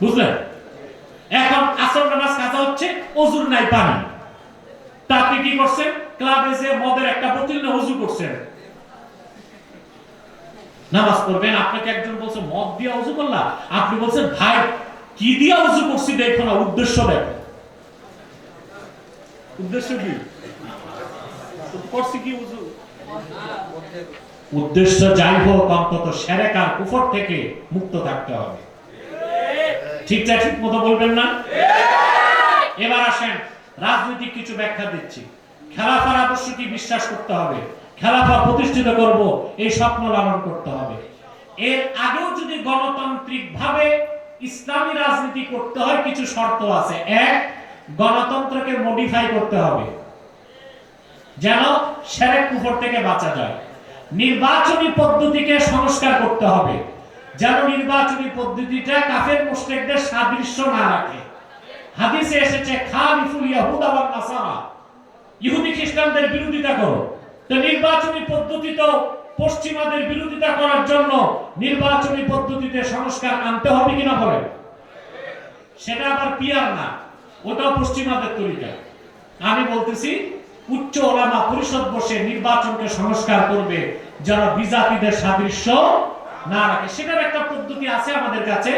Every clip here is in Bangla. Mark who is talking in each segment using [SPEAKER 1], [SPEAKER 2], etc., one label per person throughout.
[SPEAKER 1] বুঝলেন? এখন আসর নামাজ কাজা হচ্ছে, অজুর নাই পানি। কি করছেন? ক্লাবে যে মদের একটা বোতল অজু করছেন। নামাজ পড়বেন, আপনাকে একজন বলছে, মদ দিয়ে অজু করলা? আপনি বলছেন, ভাই, কি দিয়ে অজু করছি দেখো না, উদ্দেশ্য দেখো। উদ্দেশ্য কি? করছি কি উদ্দেশ্য যাই হোক, অন্তত সেরেক আর কুফর থেকে মুক্ত থাকতে হবে। ঠিকঠাক ঠিক মতো বলবেন না? এবার আসেন, রাজনৈতিক কিছু ব্যাখ্যা দিচ্ছি। খেলাফার কি বিশ্বাস করতে হবে। খেলাফা প্রতিষ্ঠিত করব, এই স্বপ্ন লালন করতে হবে। এর আগেও যদি গণতান্ত্রিক ভাবে ইসলামী রাজনীতি করতে হয়, কিছু শর্ত আছে। এক, গণতন্ত্রকে মডিফাই করতে হবে। যেন সেরেক কুফর থেকে বাঁচা যায়। নির্বাচনী পদ্ধতিকে সংস্কার করতে হবে। যেন নির্বাচনী পদ্ধতিটা কাফের মুশরিকদের সাদৃশ্য না রাখে। হাদিসে এসেছে, খালিফুল ইয়াহুদা ওয়ান নাসারা। ইহুদি খ্রিস্টানদের বিরোধিতা করো। তো নির্বাচনী পদ্ধতি তো পশ্চিমাদের বিরোধিতা করার জন্য নির্বাচনী পদ্ধতিতে সংস্কার আনতে হবে কিনা বলেন? সেটা আবার পিয়ার না, ওটাও পশ্চিমাদের তরিকা। আমি বলতেছি, উচ্চ ওলামা পরিষদ বসে নির্বাচনকে সংস্কার করবে যারা বিজাতিদের সাদৃশ্য না রাখে। সেটার একটা পদ্ধতি আছে আমাদের কাছে।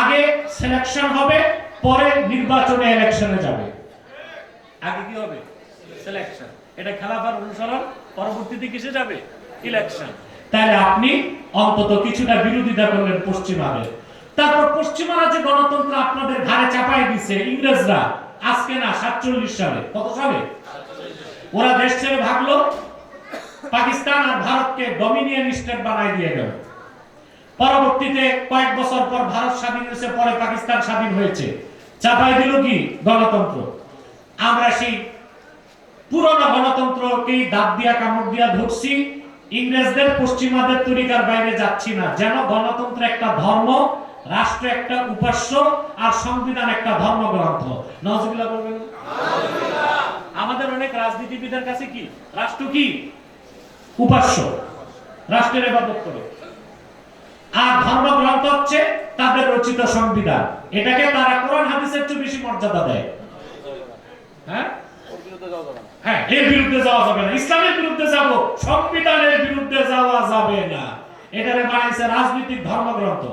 [SPEAKER 1] আগে সিলেকশন হবে পরে নির্বাচনে ইলেকশনে যাবে। আগে কি হবে? সিলেকশন এটা খেলাফার অনুসরণ পরবর্তীতে কিসে যাবে? ইলেকশন তাহলে আপনি অন্তত কিছুটা বিরোধিতা করলেন পশ্চিমাদের। তারপর পশ্চিমারা যে গণতন্ত্র আপনাদের ঘাড়ে চাপাই দিছে ইংরেজরা আজকে না সাতচল্লিশ সালে। কত সালে? ওরা দেশ ছেড়ে ভাগলো পাকিস্তান আর ভারতকে ডমিনিয়ন স্টেট বানাই দিয়ে গেল। পরবর্তীতে কয়েক বছর পর ভারত স্বাধীন হয়েছে, পরে পাকিস্তান স্বাধীন হয়েছে। চাপাই দিল কি? গণতন্ত্র। আমরা সেই পুরনো গণতন্ত্রকেই দাঁত দিয়া কামড় দিয়া ধরছি, ইংরেজদের, পশ্চিমাদের তরিকার বাইরে যাচ্ছি না। যেন গণতন্ত্র একটা ধর্ম, রাষ্ট্র একটা উপাস্য, আর সংবিধান একটা ধর্মগ্রন্থ। নজরুল্লাহ বলবেন আমাদের অনেক রাজনীতিবিদের কাছে কি? রাষ্ট্র কি? উপাস্য। রাষ্ট্রের এবাদত করে। আর ধর্মগ্রন্থ হচ্ছে তাদের রচিত সংবিধান। এটাকে তারা কোরআন, হাদিসের চেয়ে বেশি মর্যাদা দেয়। হ্যাঁ? হ্যাঁ এর বিরুদ্ধে যাওয়া যাবে না। ইসলামের বিরুদ্ধে যাব, সংবিধানের বিরুদ্ধে যাওয়া যাবে না। এটারে বানাইছে রাজনৈতিক ধর্মগ্রন্থ।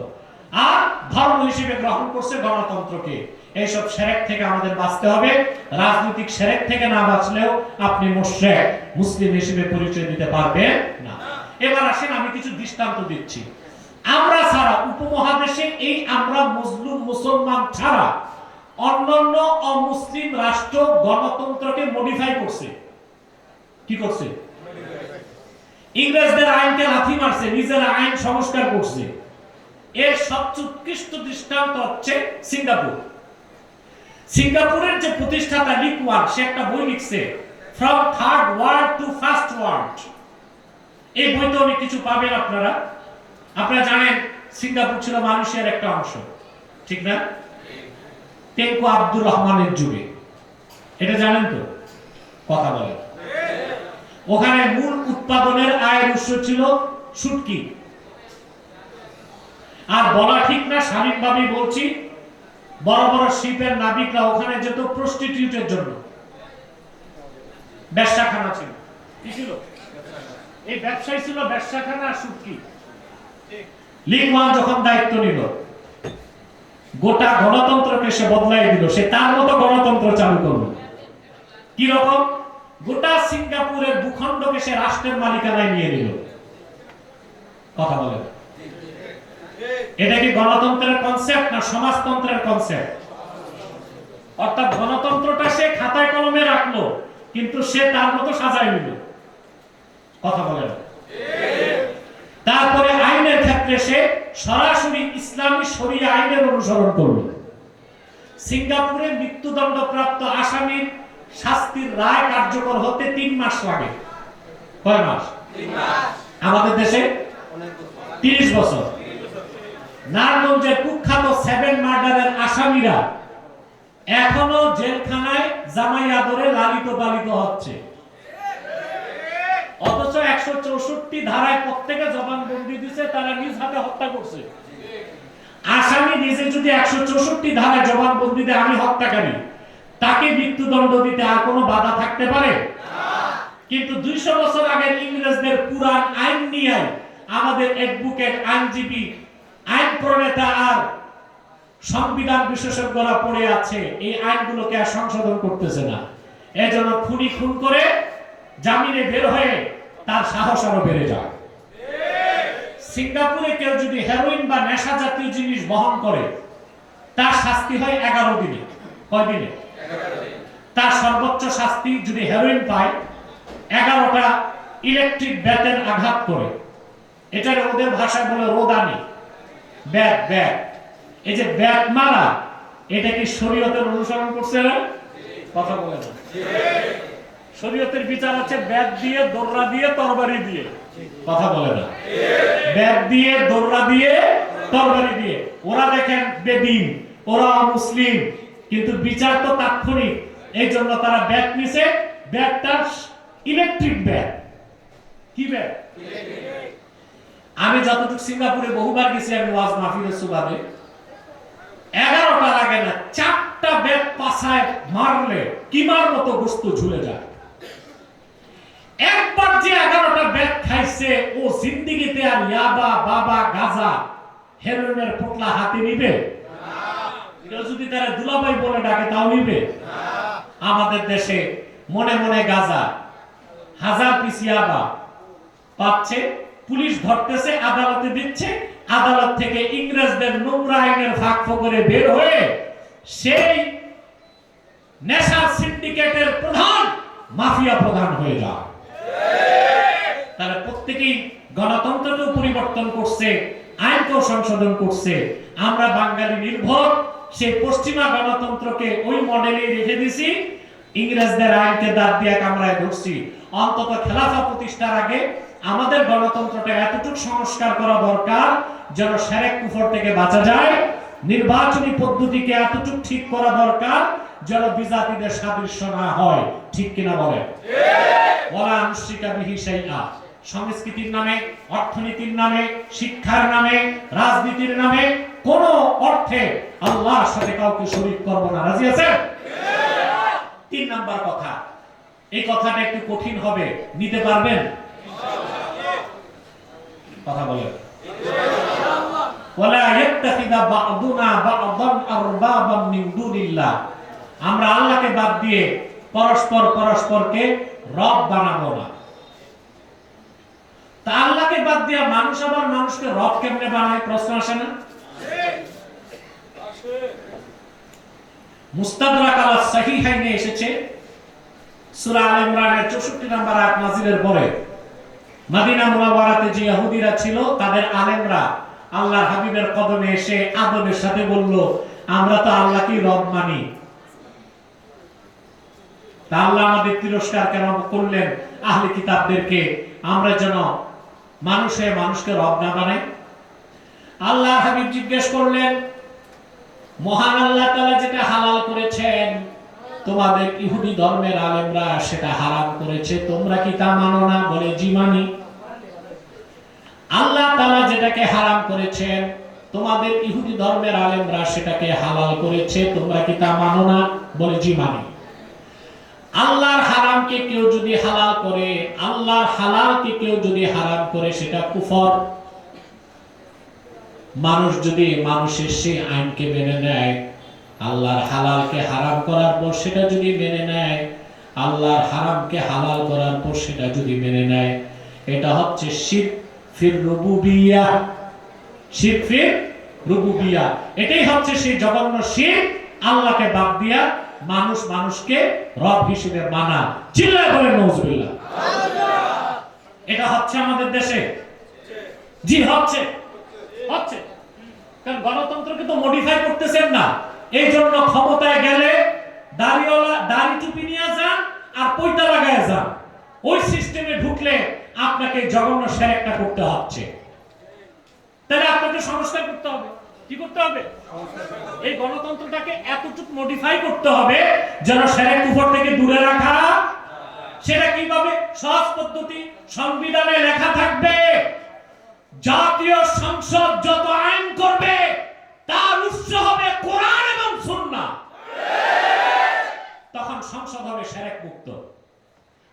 [SPEAKER 1] আর ধর্ম হিসেবে গ্রহণ করছে গণতন্ত্রকে। এইসব সেরেক থেকে আমাদের বাঁচতে হবে। রাজনৈতিক সেরেক থেকে না বাঁচলেও আপনি মুসলিম হিসেবে পরিচয় দিতে পারবেন না। এবার আসেন, আমি কিছু দৃষ্টান্ত দিচ্ছি। আমরা ছাড়া, উপমহাদেশে এই আমরা মুসলিম মুসলমান ছাড়া অন্যান্য অমুসলিম রাষ্ট্র গণতন্ত্রকে মডিফাই করছে। কি করছে? ইংরেজদের আইনকে লাথি মারছে, নিজের আইন সংস্কার করছে। এর সবচেয়ে উৎকৃষ্ট দৃষ্টান্ত হচ্ছে সিঙ্গাপুর। সিঙ্গাপুরের যে প্রতিষ্ঠাতা লিক ওয়ান, সে একটা বই লিখছে from third world to first world এই বইতে অনেক কিছু পাবেন আপনারা। আপনারা জানেন, সিঙ্গাপুর ছিল মানুষের একটা অংশ। ঠিক না? টেঙ্কু আব্দুর রহমানের যুগে। এটা জানেন তো? কথা বলে ওখানে মূল উৎপাদনের আয়ের উৎস ছিল শুটকি আর বলা ঠিক না স্বাভাবিকভাবেই বলছি, বড় বড় শিপের নাবিকরা ওখানে যেত প্রস্টিটিউটের জন্য। ব্যবসাখানা ছিল। কি ছিল? এই ব্যবসায় ছিল ব্যবসাখানা আর শুটকি লিগমান যখন দায়িত্ব নিল, গোটা গণতন্ত্রকে সে বদলাই দিল। সে তার মতো গণতন্ত্র চালু করল। কি রকম? গোটা সিঙ্গাপুরের ভূখণ্ডকে সে রাষ্ট্রের মালিকানায় নিয়ে নিল। কথা বলেন এটা কি গণতন্ত্রের কনসেপ্ট না সমাজতন্ত্রের কনসেপ্ট অর্থাৎ গণতন্ত্রটা সে খাতায় কলমে রাখল, কিন্তু সে তার মতো সাজায় নিল। কথা বলেন সে সরাসরি ইসলামী শরীয় আইনের অনুসরণ করল সিঙ্গাপুরে মৃত্যুদণ্ডপ্রাপ্ত আসামির শাস্তির রায় কার্যকর হতে তিন মাস লাগে। কয় মাস? আমাদের দেশে তিরিশ বছর। নারায়ণগঞ্জের কুখ্যাত সেভেন মার্ডারের আসামিরা এখনও জেলখানায় জামাই আদরে লালিত পালিত হচ্ছে। অথচ একশো চৌষট্টি ধারায় প্রত্যেকে জবানবন্দি দিছে, তারা নিজ হাতে হত্যা করছে। আসামি নিজে যদি একশো চৌষট্টি ধারায় জবানবন্দি দেয়, আমি হত্যাকারী। তাকে মৃত্যুদণ্ড দিতে আর কোনো বাধা থাকতে পারে? কিন্তু দুইশো বছর আগের ইংরেজদের পুরান আইন নিয়ে আমাদের এক অ্যাডভোকেট আইনজীবী, আইন প্রণেতা আর সংবিধান বিশেষজ্ঞরা পড়ে আছে, এই আইনগুলোকে আর সংশোধন করতেছে না। এজন্য খুনি খুন করে জামিনে বের হয়ে তার সাহস আরও বেড়ে যায়। সিঙ্গাপুরে কেউ যদি হেরোইন বা নেশা জাতীয় জিনিস বহন করে, তার শাস্তি হয় এগারো দিনে। কয় দিনে? তার সর্বোচ্চ শাস্তি যদি হেরোইন পায়, এগারোটা ইলেকট্রিক ব্যাটের আঘাত করে। এটার ওদের ভাষায় বলে রোদানি। ব্যাট ব্যাট এই যে ব্যাট মারা, এটা কি শরীয়তের অনুসরণ করছে না? কথা বলে না। শরীয়তের বিচার আছে, ব্যাগ দিয়ে, দোররা দিয়ে, তরবারি দিয়ে। কথা বলে না। ব্যাট দিয়ে, দোররা দিয়ে, তরবারি দিয়ে। ওরা দেখেন বেদিন, ওরা মুসলিম, কিন্তু বিচার তো তাৎক্ষণিক। এই জন্য তারা ব্যাগ নিছে। ব্যাগটা ইলেকট্রিক ব্যাগ। কি ব্যাগ? আমি যতটুকু সিঙ্গাপুরে বহুবার গেছি, আমি ওয়াজ মাহফিলের সুবাদে। এগারোটা লাগে না, চারটা ব্যাগ পাশায় মারলে, কিমার মতো বস্তু ঝুলে যায়। একবার যে এগারোটা ব্যাগ খাইছে, ও জিন্দিগিতে আর ইয়াবা বাবা গাজা হেরোইনের পোটলা হাতে নিবে? যদি তারা দুলাভাই বলে ডাকে, তাও নিবে? আমাদের দেশে মনে মনে গাজা, হাজার পিস ইয়াবা পাচ্ছে, পুলিশ ধরতেছে, আদালতে দিচ্ছে, আদালত থেকে ইংরেজদের নোংরা আইনের ফাঁক ফকরে বের হয়ে সেই নেশার সিন্ডিকেটের প্রধান মাফিয়া প্রধান হয়ে যায় তাহলে প্রত্যেকেই গণতন্ত্রকেও পরিবর্তন করছে আইনকেও সংশোধন করছে। আমরা বাঙালি নির্ভর, সেই পশ্চিমা গণতন্ত্রকে ওই মডেলে রেখে দিছি। ইংরেজদের আইনকে দাঁত দিয়ে কামড়ায় ধরছি। অন্তত খেলাফা প্রতিষ্ঠার আগে আমাদের গণতন্ত্রটা এতটুকু সংস্কার করা দরকার যেন সেরেক কুফর থেকে বাঁচা যায়। নির্বাচনী পদ্ধতিকে এতটুকু ঠিক করা দরকার যেন বিজাতিদের সাদৃশ্য না হয় ঠিক কিনা বলেন বলা আনুষ্ঠিকা সংস্কৃতির নামে অর্থনীতির নামে শিক্ষার নামে রাজনীতির নামে কোন অর্থে আল্লাহর সাথে কাউকে শরীক করব না। রাজি আছেন? তিন নাম্বার কথা। এই কথাটা একটু কঠিন হবে। নিতে পারবেন? কথা বলেন। ওয়ালা ইয়াত্তাখিদা বা'দুনা বা'দান আরবাবাম মিন দুনিল্লাহ। আমরা আল্লাহকে বাদ দিয়ে পরস্পর পরস্পরকে রব বানাবো না। তা আল্লাহকে বাদ দিয়ে মানুষ আবার মানুষকে রব কেমনে বানায়? প্রশ্ন আসে না? মুস্তাদরাক আলা সাহিহাইনে এসেছে সূরা আল ইমরানের 64 নম্বর আয়াত নাযিলের পরে। মদিনা মুনাওয়ারাতে যে ইহুদিরা ছিল, তাদের আলেমরা আল্লাহর হাবিবের কদমে এসে আদবের সাথে বলল, আমরা তো আল্লাহকেই রব মানি। তা আল্লাহ আমাদের তিরস্কার কেন করলেন? আহলে কিতাবদেরকে আমরা যেন মানুষে মানুষকে রব না বানাই। আল্লাহ হাবিব জিজ্ঞেস করলেন, মহান আল্লাহ যেটা হালাল করেছেন, তোমাদের ইহুদি ধর্মের আলেমরা সেটা হারাম করেছে, তোমরা কি তা মানো না? বলে, জি মানি। আল্লাহ তাআলা যেটাকে হারাম করেছেন, তোমাদের ইহুদি ধর্মের আলেমরা সেটাকে হালাল করেছে, তোমরা কি তা মানো না? বলে, জি মানি। আল্লাহর হারামকে কেউ যদি হালাল করে, আল্লাহর হালালকে কেউ যদি হারাম করে, সেটা কুফর। মানুষ যদি মানুষের সেই আইনকে মেনে নেয়, আল্লাহর হালালকে হারাম করার পর সেটা যদি মেনে নেয়, আল্লাহর হারামকে হালাল করার পর সেটা যদি মেনে নেয়, এটা হচ্ছে শির ফির রুবুবিয়া। রুবুবিয়া। এটাই হচ্ছে সেই জঘন্য শির, আল্লাহকে বাদ দিয়া মানুষ মানুষকে রব হিসেবে মানা। চিল্লায় বলে নজরুল্লাহ এটা হচ্ছে আমাদের দেশে। জি, হচ্ছে। হচ্ছে। কারণ গণতন্ত্রকে তো মডিফাই করতেছেন না। এই জন্য ক্ষমতায় গেলে দাড়িওয়ালা, দাড়ি টুপি নিয়ে যান আর পৈতা লাগায় যান। ওই সিস্টেমে ঢুকলে আপনাকে জঘন্য সেরেকটা করতে হচ্ছে। তাহলে আপনাকে সংস্কার করতে হবে। কি করতে হবে? এই গণতন্ত্রটাকে এতটুকু মডিফাই করতে হবে যেন সেরেক উপর থেকে দূরে রাখা সেটা কীভাবে? সহজ পদ্ধতি, সংবিধানে লেখা থাকবে, জাতীয় সংসদ যত আইন করবে, তার উৎস হবে কোরআন এবং সুন্না তখন সংসদ হবে সেরেক মুক্ত।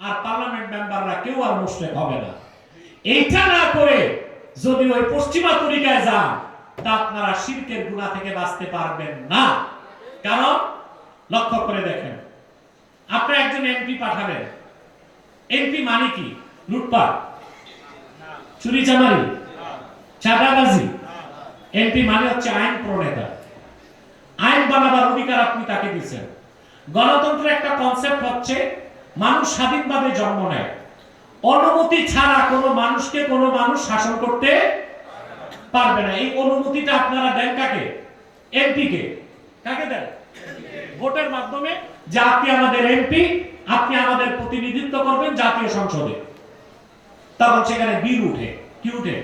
[SPEAKER 1] আর পার্লামেন্ট মেম্বাররা কেউ আর মুশরেক হবে না। এইটা না করে যদি ওই পশ্চিমা তরিকায় যান আপনারা শিরকের গুণা থেকে বাঁচতে পারবেন না। কারণ, লক্ষ্য করে দেখেন, আপনি একজন এমপি পাঠাবেন। এমপি মানে কি? লুটপাট, চুরি চামারি, চাঁদাবাজি। এমপি মানে হচ্ছে আইন প্রণেতা। আইন বানাবার অধিকার আপনি তাকে দিচ্ছেন। গণতন্ত্রের একটা কনসেপ্ট হচ্ছে, মানুষ স্বাধীনভাবে জন্ম নেয়। অনুমতি ছাড়া কোনো মানুষকে কোনো মানুষ শাসন করতে পারবে না। এই অনুমতিটা আপনারা দেন কাকে? এমপি কে। কাকে দেন? ভোটের মাধ্যমে। যে আপনি আমাদের এমপি আপনি আমাদের প্রতিনিধিত্ব করবেন জাতীয় সংসদে। তখন সেখানে বিল উঠে। কি উঠে?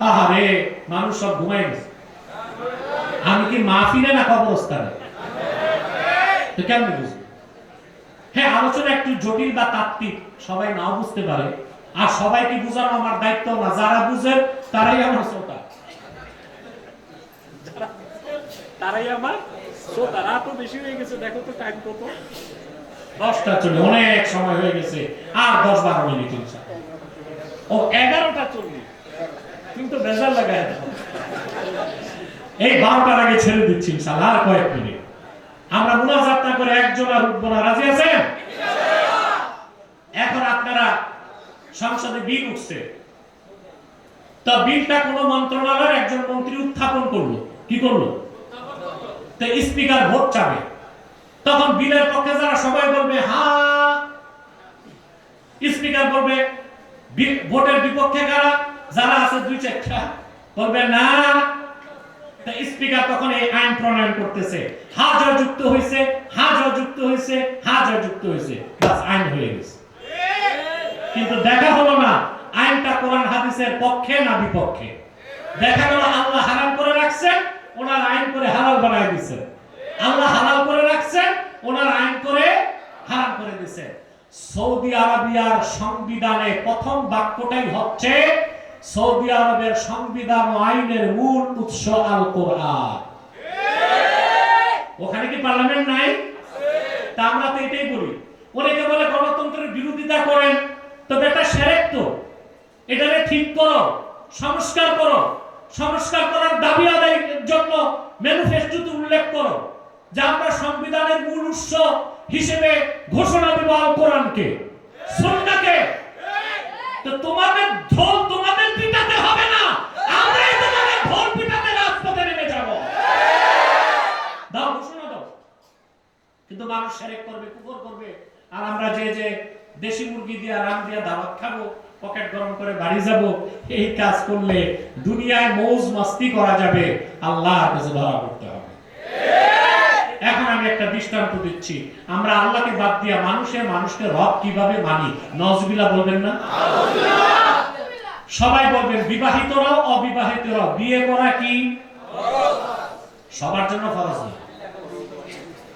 [SPEAKER 1] আহারে, মানুষ সব ঘুমাই গেছে। আমি কি মাহফিলে না কবরস্থানে? তো কেমন বুঝব? হ্যাঁ আলোচনা একটু জটিল বা তাত্ত্বিক, সবাই নাও বুঝতে পারে। আর সবাইকে বোঝানো আমার দায়িত্ব না। যারা বুঝেন তারাই আমার শ্রোতা। তারাই আমার শ্রোতা। রাতও বেশি হয়ে গেছে দেখো তো টাইম কত। দশটা চলে অনেক সময় হয়ে গেছে। আর দশ বারো মিনিট। ও এগারোটা চল্লিশ। কিন্তু বেজার লাগায় এই বারোটার আগে ছেড়ে দিচ্ছি ইনশাআল্লাহ। আর কয়েক মিনিট। আমরা মুনাজাত না করে একজন আর উঠবো না। রাজি আছেন এখন আপনারা সংসদে বিল উঠছে। তা বিলটা কোন মন্ত্রণালয়ের একজন মন্ত্রী উত্থাপন করল। কি করল? তো স্পিকার ভোট চাবে। তখন বিলের পক্ষে যারা সবাই বলবে, হা! স্পিকার বলবে ভোটের বিপক্ষে কারা? যারা আছে দুই চারটা। বলবে, না। স্পিকার তখন এই আইন প্রণয়ন করতেছে। হা জয় যুক্ত হয়েছে হা জয় যুক্ত হয়েছে হা জয় যুক্ত হয়েছে আইন হয়ে গেছে। কিন্তু দেখা হলো না। আইনটা কোরআন হাদিসের পক্ষে না বিপক্ষে? দেখা গেল আল্লাহ হারাম করে রাখছেন, ওনার আইন করে হালাল বানায় দিচ্ছেন আল্লাহ হালাল করে রাখছেন, ওনার আইন করে হারাম করে দিচ্ছেন সৌদি আরবিয়ার সংবিধানে প্রথম বাক্যটাই হচ্ছে, সৌদি আরবের সংবিধান ও আইনের মূল উৎস আল কোরআন ওখানে কি পার্লামেন্ট নাই? তা আমরা তো এটাই বলি। অনেকে বলে গণতন্ত্রের বিরোধিতা করেন তো বেটা সেরেক তো। এটাকে ঠিক করো, সংস্কার করো। সংস্কার করার দাবি আদায়ের জন্য ম্যানিফেস্টোতে উল্লেখ করো, যে আমরা সংবিধানের মূল উৎস হিসেবে ঘোষণা দেব আল কোরআনকে। সুন্নাহকে। তো তোমাদের ঢোল তোমাদের পিটাতে হবে না। আমরাই তোমাদের ঢোল পিটাতে রাজপথে নেমে যাব। দাও, ঘোষণা দাও। কিন্তু মানুষ সেরেক করবে কুকুর করবে। আর আমরা যে যে দেশি মুরগি দিয়া, রাম দিয়া দাওয়াত খাব পকেট গরম করে বাড়ি যাব, এই কাজ করলে দুনিয়ায় মৌজ মাস্তি করা যাবে। আল্লাহর কাছে ধরা করতে হবে। এখন আমি একটা দৃষ্টান্ত দিচ্ছি। আমরা আল্লাহকে বাদ দিয়া মানুষের মানুষকে রব কীভাবে মানি? নজবিলা বলবেন না? সবাই বলবেন বিবাহিতরাও অবিবাহিতরাও বিয়ে করা কি? সবার জন্য ফরজ না।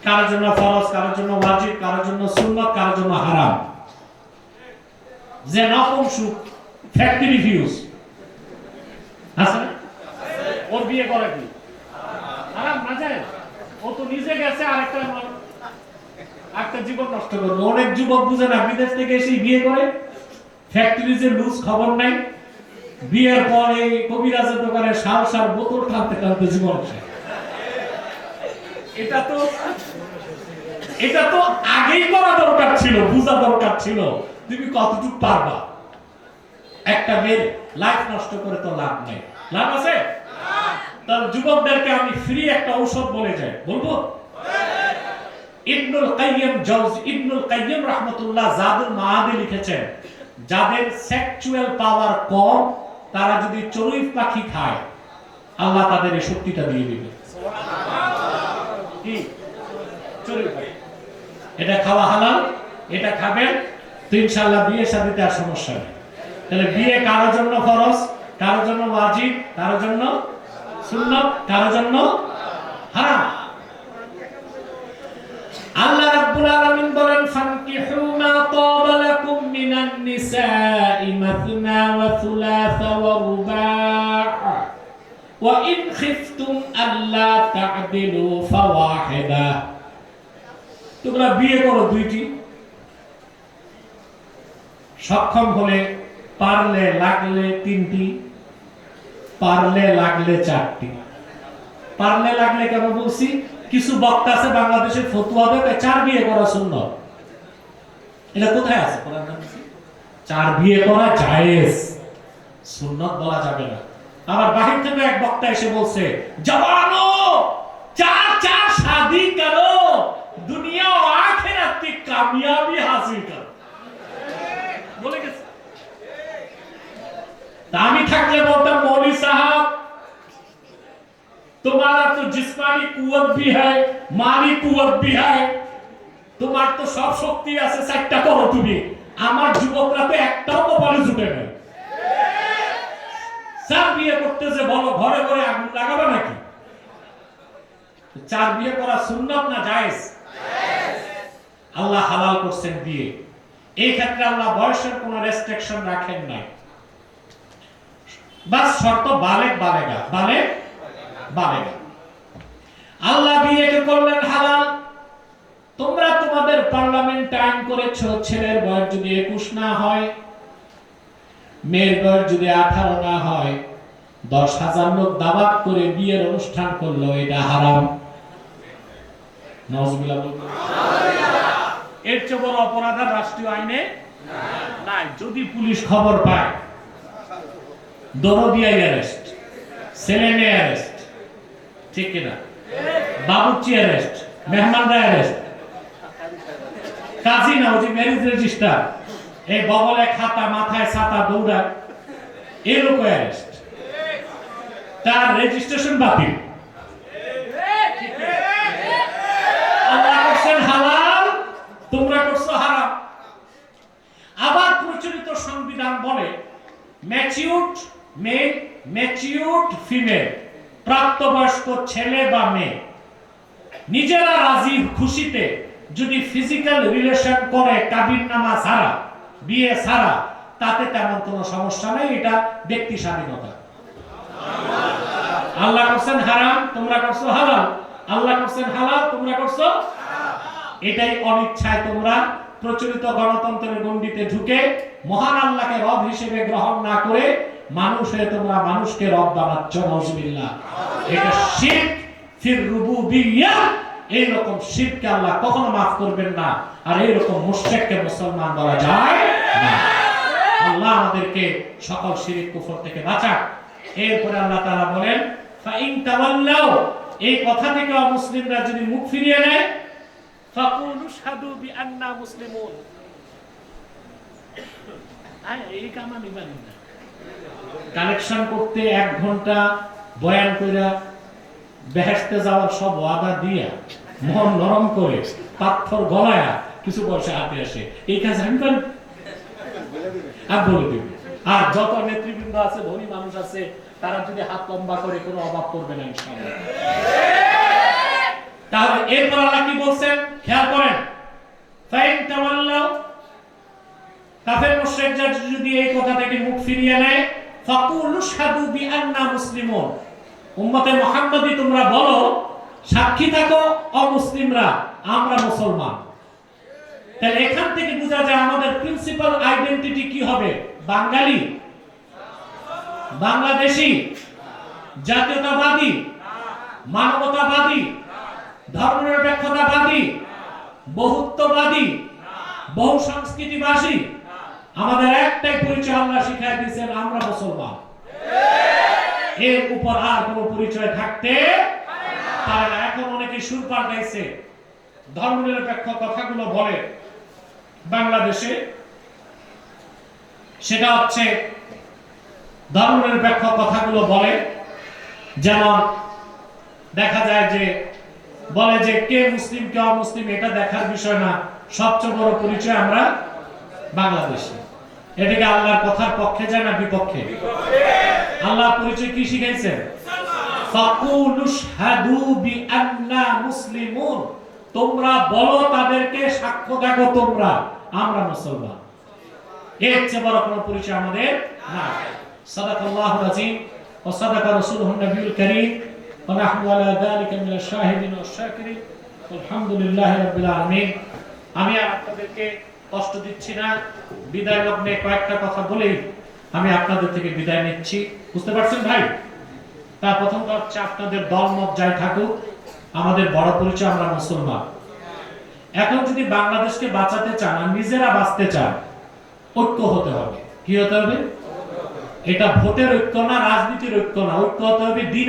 [SPEAKER 1] কারোর জন্য ফরজ, কারোর জন্য ওয়াজিব, কারোর জন্য সুন্নত, কারোর জন্য হারাম। যে নকম সুখ ফ্যাক্টরি ভিউজ আছে ওর বিয়ে করা কি? যায় ও তো নিজে গেছে একটা জীবন নষ্ট করবে অনেক যুবক বুঝে না, বিদেশ থেকে এসে বিয়ে করে। লুজ খবর নাই। বিয়ের পর কবিরাজের দোকানে সার সার বোতল টানতে টানতে জীবন। এটা তো এটা তো আগেই করা দরকার ছিল, বোঝা দরকার ছিল। তুমি কতটুকু পারবা? একটা মেয়ের লাইফ নষ্ট করে তো লাভ নেই। লাভ আছে? তার যুবকদেরকে আমি ফ্রি একটা ঔষধ বলে যাই। বলব? ইবনুল কাইয়্যিম জাওজ ইবনুল কাইয়্যিম রাহমাতুল্লাহ জাদুল মাআদে লিখেছেন, যাদের সেক্সুয়াল পাওয়ার কম, তারা যদি চড়ুই পাখি খায়, আল্লাহ তাদের এই শক্তিটা দিয়ে দিবে। কি? এটা খাওয়া হালাল? এটা খাবেন? তো ইনশাআল্লাহ বিয়ে শাদিতে আর সমস্যা নেই। তাহলে বিয়ে কারোর জন্য ফরজ, কারোর জন্য ওয়াজিব, কারোর জন্য সুন্নত, কারোর জন্য হারাম। আল্লাহ রাব্বুল আলামিন বলেন, ফানকিহু মা তাবা লাকুম মিনান নিসাই মাথনা ওয়া থুলাথা ওয়া রুবা' ওয়া ইন খিফতুম আল্লা তা'দিলু ফাওয়াহিদা। তোমরা বিয়ে করো দুইটি সক্ষম হলে পারলে লাগলে তিনটি, পারলে লাগলে চারটি। পারলে লাগলে কেন বলছি? কিছু বক্তা আছে বাংলাদেশের ফতুয়া দেবে, চার বিয়ে করা সুন্দর। এটা কোথায় আছে? চার বিয়ে করা জায়েজ। সুন্নত বলা যাবে না। আবার বাহির থেকে এক বক্তা এসে বলছে, জবানো, চার চার, শাদি করো দুনিয়া আখেরাত কি কামিয়াবি হাসিল করো আমি থাকলে বলতাম, মৌলি সাহাব, তোমার তো জিসমানি কুয়ত ভি হয় মানি কুয়ত ভি হয় তোমার তো সব শক্তি আছে চারটা করো তুমি। আমার যুবকরা তো একটাও কপালে জুটে নাই। চার বিয়ে করতে যে বলো, ঘরে ঘরে আগুন লাগাবে নাকি? চার বিয়ে করা সুন্নত না জায়েজ? আল্লাহ হালাল করছেন বিয়ে। এই ক্ষেত্রে আল্লাহ বয়সের কোনো রেস্ট্রিকশন রাখেন নাই। বাস শর্ত বালেক বালেগা বালেক বালেগা। আল্লাহ বিয়েকে করলেন হালাল? তোমরা তোমাদের পার্লামেন্ট আইন করেছ, ছেলের বয়স যদি একুশ না হয়, মেয়ের বয়স যদি আঠারো না হয়, দশ হাজার লোক দাবাত করে বিয়ের অনুষ্ঠান করল, এটা হারাম। এর চেয়ে বড় অপরাধ রাষ্ট্রীয় আইনে নাই। যদি পুলিশ খবর পায় দরদিয়া অ্যারেস্ট ছেলে মেয়ে অ্যারেস্ট ঠিক কিনা? বাবুচি অ্যারেস্ট মেহমানরা অ্যারেস্ট কাজী না যে ম্যারেজ রেজিস্টার এই বগলে খাতা, মাথায় ছাতা দৌড়া এরকম অ্যারেস্ট তার রেজিস্ট্রেশন বাতিল। আল্লাহ তোমরা করছ হারাম। আবার প্রচলিত সংবিধান বলে ম্যাচিউড মেল ম্যাচিউড ফিমেল প্রাপ্তবয়স্ক ছেলে বা মেয়ে। নিজেরা রাজি খুশিতে যদি ফিজিক্যাল রিলেশন করে কাবিন নামা ছাড়া, বিয়ে ছাড়া, তাতে তেমন কোনো সমস্যা নেই, এটা ব্যক্তি স্বাধীনতা। আল্লাহ করছেন হারাম, তোমরা করছ হালাল। আল্লাহ করছেন হালাল, তোমরা করছ এটাই অনিচ্ছায় তোমরা প্রচলিত গণতন্ত্রের গণ্ডিতে ঢুকে মহান আল্লাহকে রব হিসেবে গ্রহণ না করে মানুষ তোমরা মানুষকে রব বানাচ্ছ নজবিল্লাহ এটা শিরক ফির রুবুবিয়্যা এইরকম শিরকে আল্লাহ কখনো মাফ করবেন না, আর এইরকম মুশরিককে মুসলমান বলা যায় আল্লাহ আমাদেরকে সকল শিরিক কুফর থেকে বাঁচাক। এরপরে আল্লাহ তাআলা বলেন, ফাইন তাওয়াল্লাও এই কথা থেকে অমুসলিমরা যদি মুখ ফিরিয়ে নেয়, ফাকুলু শাহাদু বিআন্না মুসলিমুন। আয় এই কাম আমি জানি না। কালেকশন করতে এক ঘণ্টা বয়ান কইরা বেহেশতে যাওয়ার সব ওয়াদা দিয়া মন নরম করে পাথর গলায়া কিছু পয়সা হাতে আসে। এই কাজ আমি পারি আর বলে দিব আর যত নেতৃবৃন্দ আছে, ধনী মানুষ আছে, তারা যদি হাত লম্বা করে, কোনো অভাব করবে না ইনশাআল্লাহ। তাহলে এরপর আল্লাহ কি বলছেন? খেয়াল করেন। ফাইন তাওয়াল্লাউ কাফের মুশরিকরা যদি এই কথা থেকে মুখ ফিরিয়ে নেয়, ফাকুলু শাহাদু বিআন্না মুসলিমুন। উম্মতে মুহাম্মাদি, তোমরা বলো, সাক্ষী থাকো, অমুসলিমরা, আমরা মুসলমান। তাহলে এখান থেকে বোঝা যায় আমাদের প্রিন্সিপাল আইডেন্টিটি কি হবে? বাঙালি? বাংলাদেশি? জাতীয়তাবাদী? মানবতাবাদী? ধর্মনিরপেক্ষতাবাদী? বহুত্ববাদী বহু সংস্কৃতিবাসী? আমাদের একটাই পরিচয় আল্লাহ শিখাই দিয়েছেন, আমরা মুসলমান। এর উপর আর কোনো পরিচয় থাকতে পারে না। এখন অনেকে সুর পাল্টাইছে ধর্মনিরপেক্ষ কথাগুলো বলে বাংলাদেশে। সেটা হচ্ছে ধর্মনিরপেক্ষ কথাগুলো বলে। যেমন দেখা যায় যে বলে যে কে মুসলিম, কে অমুসলিম, এটা দেখার বিষয় না। সবচেয়ে বড় পরিচয় আমরা বাংলাদেশি। এটাকে আল্লাহর কথার পক্ষে যায় না বিপক্ষে? আল্লাহ পরিচয় কি শিখাইছেন? তোমরা বলো তাদেরকে, সাক্ষ্য দেখো তোমরা। আমরা মুসলমান। এর চেয়ে বড় কোনো পরিচয় আমাদের না সাদাকাল্লাহু রাজিম। ও সাদাকা রাসূলুহু নবিয়ুল কারীম। ওয়া নাহনু আলা শাহিদিন ওয়াশ শাকিরিন। আলহামদুলিল্লাহি রাব্বিল আলামিন। আমি আপনাদেরকে কষ্ট দিচ্ছি না। বিদায় লগ্নে কয়েকটা কথা বলেই আমি আপনাদের থেকে বিদায় নিচ্ছি। বুঝতে পারছেন ভাই? তা প্রথম কথা হচ্ছে আপনাদের দল মত যাই থাকুক, আমাদের বড় পরিচয়, আমরা মুসলমান। এখন যদি বাংলাদেশকে বাঁচাতে চান আর নিজেরা বাঁচতে চান, ঐক্য হতে হবে। কি হতে হবে? এটা ভোটের ঐক্য না, রাজনীতির ঐক্য না। ঐক্য হতে হবে দিন